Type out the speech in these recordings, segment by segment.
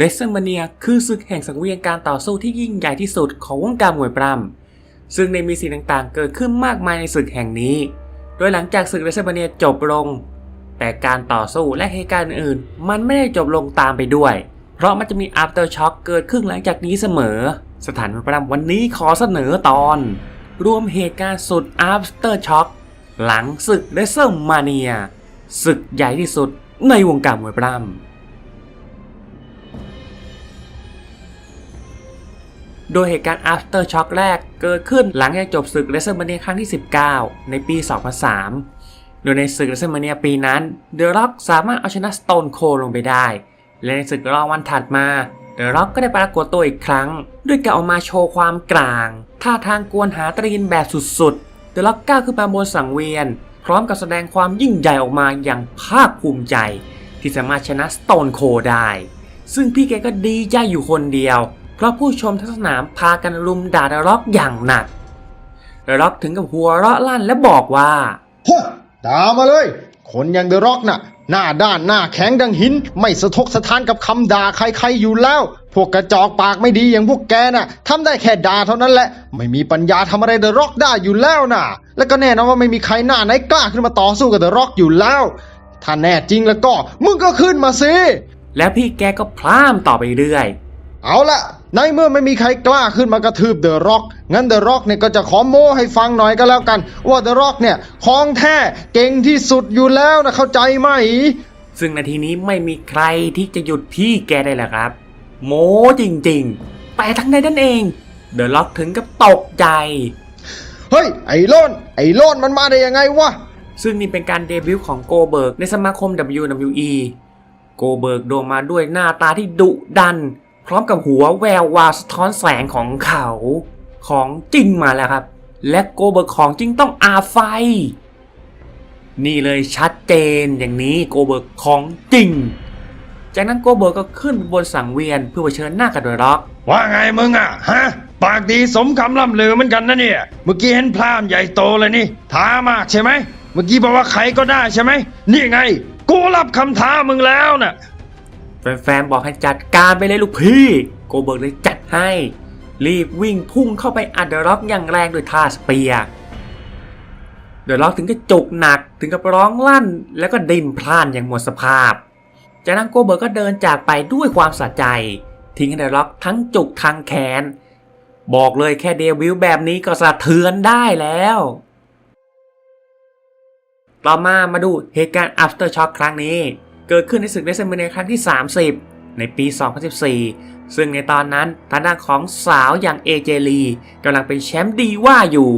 เรสเซอร์มาเนียคือศึกแห่งสังเวียนการต่อสู้ที่ยิ่งใหญ่ที่สุดของวงการมวยปล้ำซึ่งได้มีสิ่งต่างๆ เกิดขึ้นมากมายในศึกแห่งนี้ โดยหลังจากศึกเรสเซอร์มาเนียจบลง แต่การต่อสู้และเหตุการณ์อื่นๆมันไม่ได้จบลงตามไปด้วย เพราะมันจะมี after shock เกิดขึ้นหลังจากนี้เสมอ สถานมวยปล้ำวันนี้ขอเสนอตอน รวมเหตุการณ์สุด after shock หลังศึกเรสเซอร์มาเนียศึกใหญ่ที่สุดในวงการมวยปล้ำ โดยเหตุการณ์ after shock แรกเกิดขึ้นหลังจากจบศึก WrestleMania ครั้งที่ 19 ในปี 2003 โดยในศึก WrestleMania ปีนั้น The Rock สามารถเอาชนะ Stone Cold ลงไปได้ และในศึกรอวันถัดมา The Rock ก็ได้ปรากฏตัวอีกครั้ง ด้วยการออกมาโชว์ความกลาง ท่าทางกวนหาตรีนแบบสุดๆ The Rock ก้าวขึ้นมาบนสังเวียน พร้อมกับแสดงความยิ่งใหญ่ออกมาอย่างภาคภูมิใจ ที่สามารถชนะ Stone Cold ได้ ซึ่งพี่แกก็ดีใจอยู่คนเดียว เพราะผู้ชมทั้งสนามพากันรุมด่าเดอะร็อกอย่างหนักเดอะร็อกถึงกับหัวเราะลั่นและบอกว่าฮะด่ามาเลย คนอย่างเดอะร็อกน่ะ หน้าด้านหน้าแข็งดังหิน ไม่สะทกสะท้านกับคำด่าใครๆอยู่แล้ว พวกกระจอกปากไม่ดีอย่างพวกแกน่ะทำได้แค่ด่าเท่านั้นแหละ ไม่มีปัญญาทำอะไรเดอะร็อกได้อยู่แล้วน่ะ แล้วก็แน่นอนว่าไม่มีใครหน้าไหนกล้าขึ้นมาต่อสู้กับเดอะร็อกอยู่แล้ว ถ้าแน่จริงแล้วก็มึงก็ขึ้นมาสิ แล้วพี่แกก็พล่ามต่อไปเรื่อย เอาละ ในเมื่อไม่มีใครกล้าขึ้นมากระทืบเดอะร็อกงั้นเดอะร็อกเนี่ยก็จะขอโม้ให้ฟังหน่อยก็แล้วกัน ว่าเดอะร็อกเนี่ยของแท้เก่งที่สุดอยู่แล้วนะเข้าใจไหม ซึ่งนาทีนี้ไม่มีใครที่จะหยุดพี่แกได้แหละครับ โมจริงๆ แต่ทั้งในนั่นเองเดอะล็อกถึงกับตกใจ เฮ้ย ไอ้โลนไอ้โลนมันมาได้ยังไงวะ ซึ่งนี่เป็นการเดบิวต์ของโกเบิร์กในสมาคม WWE โกเบิร์กโด่งมาด้วยหน้าตาที่ดุดัน พร้อมกับหัวแวววาวสะท้อนแสงของเขาของจริงมาแล้วครับ และโกเบิร์กของจริงต้องอาไฟ นี่เลยชัดเจนอย่างนี้โกเบิร์กของจริง จากนั้นโกเบิร์กก็ขึ้นบนสังเวียนเพื่อเผชิญหน้ากับเดอะร็อกว่าไงมึงอะฮะปากดีสมคำล่ำลือเหมือนกันนะเนี่ย เมื่อกี้เห็นพรามใหญ่โตเลยนี่ท้ามากใช่ไหมเมื่อกี้บอกว่าใครก็ได้ใช่ไหมนี่ไง กูรับคำท้ามึงแล้วน่ะ แฟนๆบอกให้จัดการไปเลยลูกพี่ โกเบิร์กเลยจัดให้ รีบวิ่งพุ่งเข้าไปอัดเดอะร็อกอย่างแรงโดยท่าสเปียร์เดอะร็อกถึงกับจุกหนักถึงกับร้องลั่น แล้วก็ดิ่มพล่านอย่างหมดสภาพ จากนั้นโกเบิร์กก็เดินจากไปด้วยความสะใจ ทิ้งเดอะร็อกทั้งจุกทั้งแขน บอกเลยแค่เดวิลแบบนี้ก็สะเทือนได้แล้วต่อมามาดูเหตุการณ์ after shock ครั้งนี้ เกิดขึ้นในศึกเดซเมเนียครั้งที่ 30 ในปี 2014 ซึ่งในตอนนั้นทางด้านของสาวอย่างเอเจลีกำลังเป็นแชมป์ดีว่าอยู่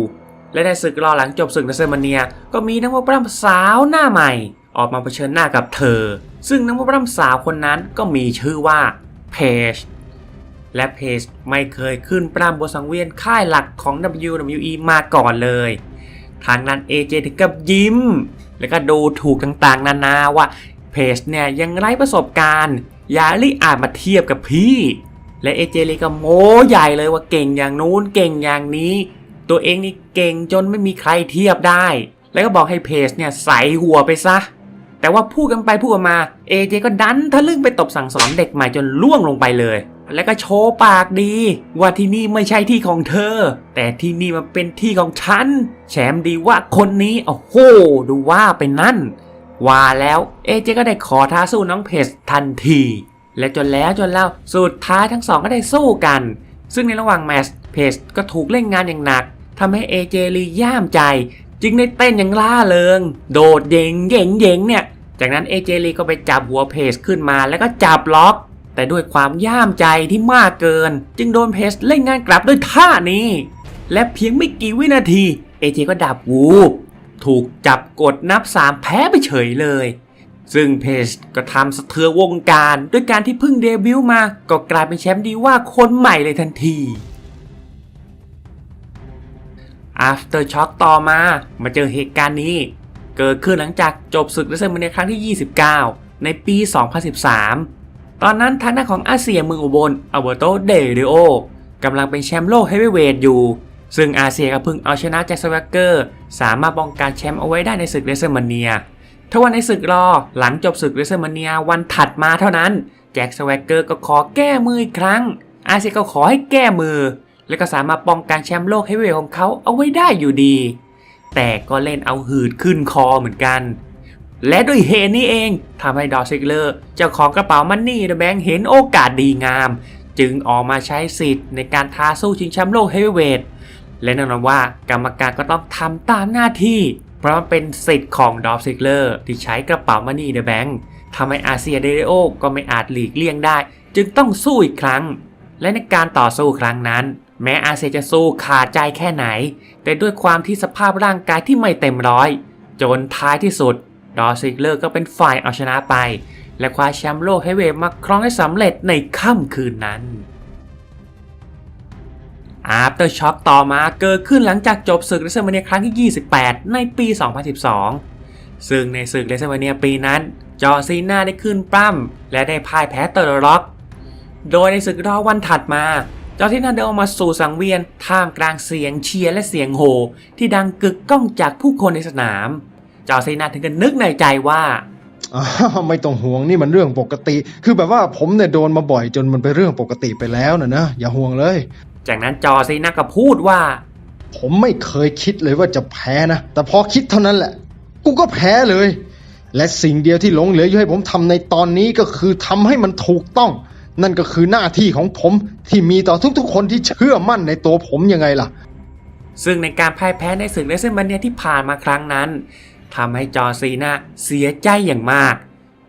และในศึกรอหลังจบศึกเดซเมเนียก็มีนักมวยปล้ำสาวหน้าใหม่ ออกมาเผชิญหน้ากับเธอ ซึ่งนักมวยปล้ำสาวคนนั้นก็มีชื่อว่าเพจและเพจไม่เคยขึ้นปล้ำบนสังเวียนค่ายหลักของ WWE มาก่อนเลย ทางนั้นเอเจถึงกับยิ้ม แล้วก็ดูถูกต่างๆ นานาว่า เพจเนี่ยยังไร้ประสบการณ์ อย่าลิอาจมาเทียบกับพี่ และเอเจเลยก็โม้ใหญ่เลยว่าเก่งอย่างนู้นเก่งอย่างนี้ ตัวเองนี่เก่งจนไม่มีใครเทียบได้ แล้วก็บอกให้เพจเนี่ยใส่หัวไปซะ แต่ว่าพูดกันไปพูดกันมาเอเจก็ดันทะลึ่งไปตบสั่งสอนเด็กใหม่จนล่วงลงไปเลย แล้วก็โชว์ปากดี ว่าที่นี่ไม่ใช่ที่ของเธอ แต่ที่นี่มันเป็นที่ของฉัน แชมป์ดีว่าคนนี้โอ้โหดูว่าเป็นนั่น ว่าแล้วเอเจก็ได้ขอท้าสู้น้องเพจทันที และจนแล้วจนแล้วสุดท้ายทั้งสองก็ได้สู้กัน ซึ่งในระหว่างแมตช์เพจก็ถูกเล่นงานอย่างหนักทำให้เอเจลีย่ามใจ จึงได้เต้นอย่างล่าเริง โดดเย่งเย่งเย่งเนี่ย จากนั้นเอเจลีก็ไปจับหัวเพจขึ้นมาแล้วก็จับล็อก แต่ด้วยความย่ามใจที่มากเกิน จึงโดนเพจเล่นงานกลับด้วยท่านี้ และเพียงไม่กี่วินาทีเอเจก็ดับวูบ ถูกจับกดนับ 3 แพ้ไปเฉยเลย ซึ่งเพจก็ทำสะเทือนวงการด้วยการที่เพิ่งเดบิวต์มา ก็กลายเป็นแชมป์ดีว่าคนใหม่เลยทันที After Shock ต่อมา มาเจอเหตุการณ์นี้ เกิดขึ้นหลังจากจบศึกเรสเซอร์มเนียครั้งที่ 29 ในปี 2013 ตอนนั้นทางด้านของอาเซียมืออุบลอัลเบโตเดริโอกำลังเป็นแชมป์โลกเฮฟวีเวทอยู่ ซึ่งอาเซียก็เพิ่งเอาชนะแจ็คสวักเกอร์สามารถป้องกันแชมป์เอาไว้ได้ในศึกเรสเซอร์เมเนียทว่าในศึกรอหลังจบศึกเรสเซอร์เมเนียวันถัดมาเท่านั้น แจ็คสแวกเกอร์ก็ขอแก้มืออีกครั้ง อาเซียก็ขอให้แก้มือ และก็สามารถป้องกันแชมป์โลกเฮฟวีเวของเขาเอาไว้ได้อยู่ดี แต่ก็เล่นเอาหืดขึ้นคอเหมือนกัน และด้วยเหตุนี้เองทำให้ดอร์ซิกเลอร์เจ้าของกระเป๋ามันนี่เดอะแบงค์เห็นโอกาสดีงาม จึงออกมาใช้สิทธิ์ในการท้าสู้ชิงแชมป์โลกเฮฟวีเวท และแน่นอนว่ากรรมการก็ต้องทำตามหน้าที่ เพราะมันเป็นสิทธิ์ของดอฟซิกเลอร์ที่ใช้กระเป๋ามันนี่เดอะแบงค์ทำให้อาเซียเดเรโอก็ไม่อาจหลีกเลี่ยงได้ จึงต้องสู้อีกครั้ง และในการต่อสู้ครั้งนั้น แม้อาเซียจะสู้ขาดใจแค่ไหน แต่ด้วยความที่สภาพร่างกายที่ไม่เต็มร้อย จนท้ายที่สุด ดอซิกเลอร์ก็เป็นฝ่ายเอาชนะไป และคว้าแชมป์โลกให้เวฟมาครองได้สำเร็จในค่ำคืนนั้น After Shock ต่อมาเกิดขึ้นหลังจากจบศึกเรสเซอร์มาเนียครั้งที่ 28 ในปี 2012 ซึ่งในศึกเรสเซอร์มาเนียปีนั้น จอซีนาได้ขึ้นปล้ำและได้พ่ายแพ้เตอร์ร็อก โดยในศึกรอวันถัดมา จอซีนาเดินออกมาสู่สังเวียนท่ามกลางเสียงเชียร์และเสียงโห่ที่ดังกึกก้องจากผู้คนในสนาม จอซีนาถึงกับนึกในใจว่าไม่ต้องห่วงนี่มันเรื่องปกติ คือแบบว่าผมเนี่ยโดนมาบ่อยจนมันเป็นเรื่องปกติไปแล้วนะนะอย่าห่วงเลย จากนั้นจอร์ซีนาก็พูดว่า ผมไม่เคยคิดเลยว่าจะแพ้นะ แต่พอคิดเท่านั้นแหละ กูก็แพ้เลย และสิ่งเดียวที่หลงเหลืออยู่ให้ผมทำในตอนนี้ก็คือทำให้มันถูกต้อง นั่นก็คือหน้าที่ของผมที่มีต่อทุกๆ คนที่เชื่อมั่นในตัวผมยังไงล่ะ ซึ่งในการพ่ายแพ้ในศึกเลสเซอร์มันเนียที่ผ่านมาครั้งนั้นทำให้จอร์ซีนาเสียใจอย่างมาก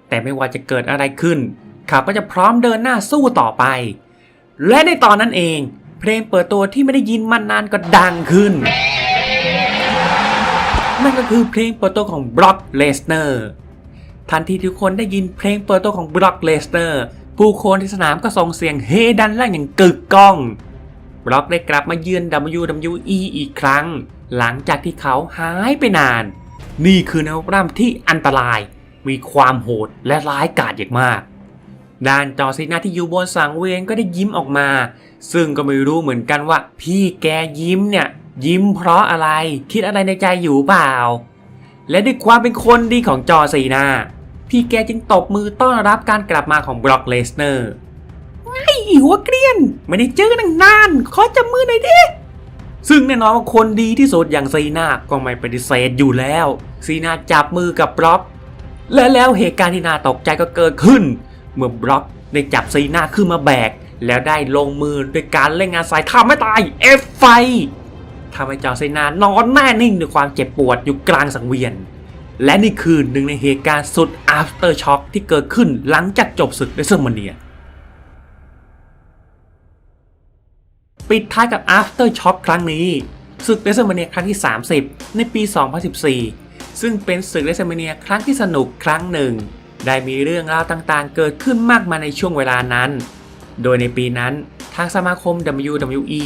แต่ไม่ว่าจะเกิดอะไรขึ้นเขาก็จะพร้อมเดินหน้าสู้ต่อไป และในตอนนั้นเอง เพลงเปิดตัวที่ไม่ได้ยินมานานก็ดังขึ้น นั่นก็คือเพลงเปิดตัวของบล็อกเลสเนอร์ทันทีทุกคนได้ยินเพลงเปิดตัวของบล็อกเลสเนอร์ผู้คนที่สนามก็ส่งเสียงเฮดันลั่นอย่างกึกก้องบล็อกได้กลับมาเยือน WWE อีกครั้ง หลังจากที่เขาหายไปนาน นี่คือแนวร่ำที่อันตราย มีความโหดและร้ายกาจอย่างมาก ด้านจอซีนาที่อยู่บนสังเวียนก็ได้ยิ้มออกมา ซึ่งก็ไม่รู้เหมือนกันว่า พี่แกยิ้มเนี่ย ยิ้มเพราะอะไรคิดอะไรในใจอยู่เปล่า และด้วยความเป็นคนดีของจอซีนาพี่แกจึงตบมือต้อนรับการกลับมาของบล็อกเลสเนอร์ไอ้หัวเกรียน ไม่ได้เจอกันนานขอจับมือหน่อยดิซึ่งแน่นอนว่าคนดีที่สุดอย่างซีนาก็ไม่ปฏิเสธอยู่แล้ว ซีนาจับมือกับบล็อกและแล้วเหตุการณ์ที่น่าตกใจก็เกิดขึ้น เมื่อบล็อกได้จับซีนาขึ้นมาแบก แล้วได้ลงมือด้วยการเล่นงานสายทำไม่ตายเอฟไฟทำให้จอซีนานอนแน่นิ่งด้วยความเจ็บปวดอยู่กลางสังเวียน และนี่คือหนึ่งในเหตุการณ์สุด after shock ที่เกิดขึ้นหลังจากจบศึกในเซอร์มาเนียปิดท้ายกับ After Shock ครั้งนี้ศึกเ e ส l เมเนียครั้งที่ 30 ในปี 2014 ซึ่งเป็นศึกเ e ส l เมเนียครั้งที่สนุกครั้งหนึ่ง ได้มีเรื่องราวต่างๆ เกิดขึ้นมากมายในช่วงเวลานั้น โดยในปีนั้นทางสมาคม WWE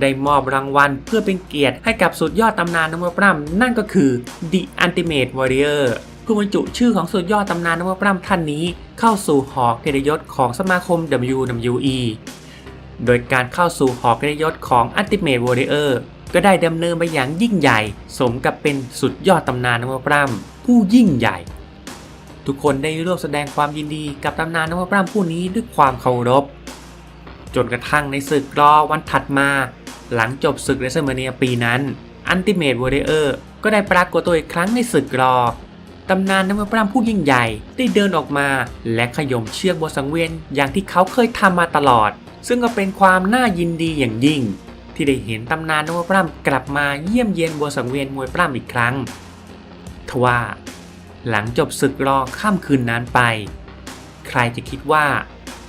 ได้มอบรางวัลเพื่อเป็นเกียรติให้กับสุดยอดตำนานนักมวยปล้ำนั่นก็คือ The Ultimate Warrior ผู้บรรจุชื่อของสุดยอดตำนานนักมวยปล้ำท่านนี้ เข้าสู่หอเกียรติยศของสมาคม WWE โดยการเข้าสู่หอเกียรติยศของ Ultimate Warrior ก็ได้ดำเนินไปอย่างยิ่งใหญ่ สมกับเป็นสุดยอดตำนานนักมวยปล้ำผู้ยิ่งใหญ่ ทุกคนได้ร่วมแสดงความยินดีกับตำนานนวยปล้ำผู้นี้ด้วยความเคารพ จนกระทั่งในศึกรอวันถัดมา หลังจบศึกเรสเซเมเนียปีนั้น Ultimate Warrior ก็ได้ปรากฏตัวอีกครั้งในศึกรอตำนานนักมวยปล้ำผู้ยิ่งใหญ่ได้เดินออกมาและขย่มเชือกบนสังเวียนอย่างที่เขาเคยทำมาตลอด ซึ่งก็เป็นความน่ายินดีอย่างยิ่ง ที่ได้เห็นตำนานนักมวยปล้ำกลับมาเยี่ยมเยียนบนสังเวียนมวยปล้ำอีกครั้ง ทว่า หลังจบศึกรอค่ำคืนนั้นไป ใครจะคิดว่า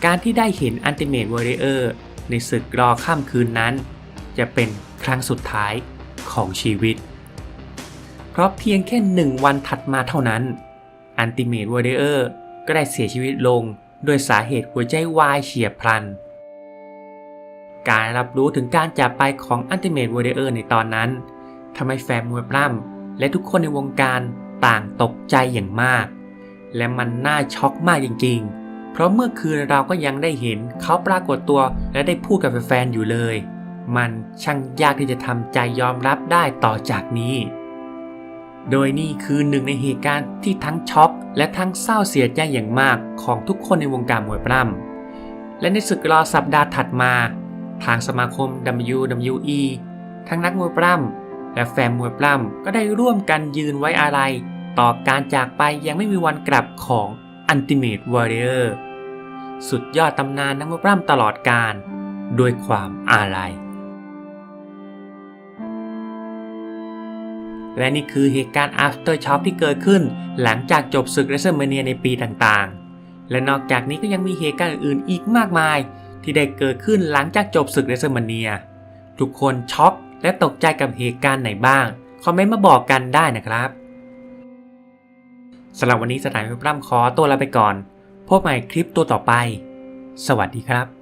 การที่ได้เห็น Ultimate Warrior ในศึกรอค่ำคืนนั้น จะเป็นครั้งสุดท้ายของชีวิต เพราะเพียงแค่หนึ่งวันถัดมาเท่านั้น Ultimate Warrior ก็ได้เสียชีวิตลงด้วยสาเหตุหัวใจวายเฉียบพลัน การรับรู้ถึงการจากไปของ Ultimate Warrior ในตอนนั้นทำให้แฟนมวยปล้ำและทุกคนในวงการ ต่างตกใจอย่างมาก และมันน่าช็อกมากจริง ๆ เพราะเมื่อคืนเราก็ยังได้เห็นเขาปรากฏตัวและได้พูดกับแฟนๆอยู่เลย มันช่างยากที่จะทำใจยอมรับได้ต่อจากนี้ โดยนี่คือหนึ่งในเหตุการณ์ที่ทั้งช็อกและทั้งเศร้าเสียใจอย่างมากของทุกคนในวงการมวยปล้ำและในศึกรอสัปดาห์ถัดมา ทางสมาคม WWE ทั้งนักมวยปล้ำ และแฟนมวยปล้ำก็ได้ร่วมกันยืนไว้อาลัย ต่อการจากไปยังไม่มีวันกลับของ Ultimate Warrior สุดยอดตำนานนักมวยปล้ำตลอดกาลด้วยความอาลัย และนี่คือเหตุการณ์ after shock ที่เกิดขึ้น หลังจากจบศึก WrestleMania ในปีต่างๆ และนอกจากนี้ก็ยังมีเหตุการณ์อื่นอีกมากมาย ที่ได้เกิดขึ้นหลังจากจบศึก WrestleMania ทุกคนช็อก และตกใจกับเหตุการณ์ไหนบ้าง คอมเมนต์มาบอกกันได้นะครับสำหรับวันนี้สถานพิพร่ำขอตัวลาไปก่อน พบใหม่คลิปตัวต่อไป สวัสดีครับ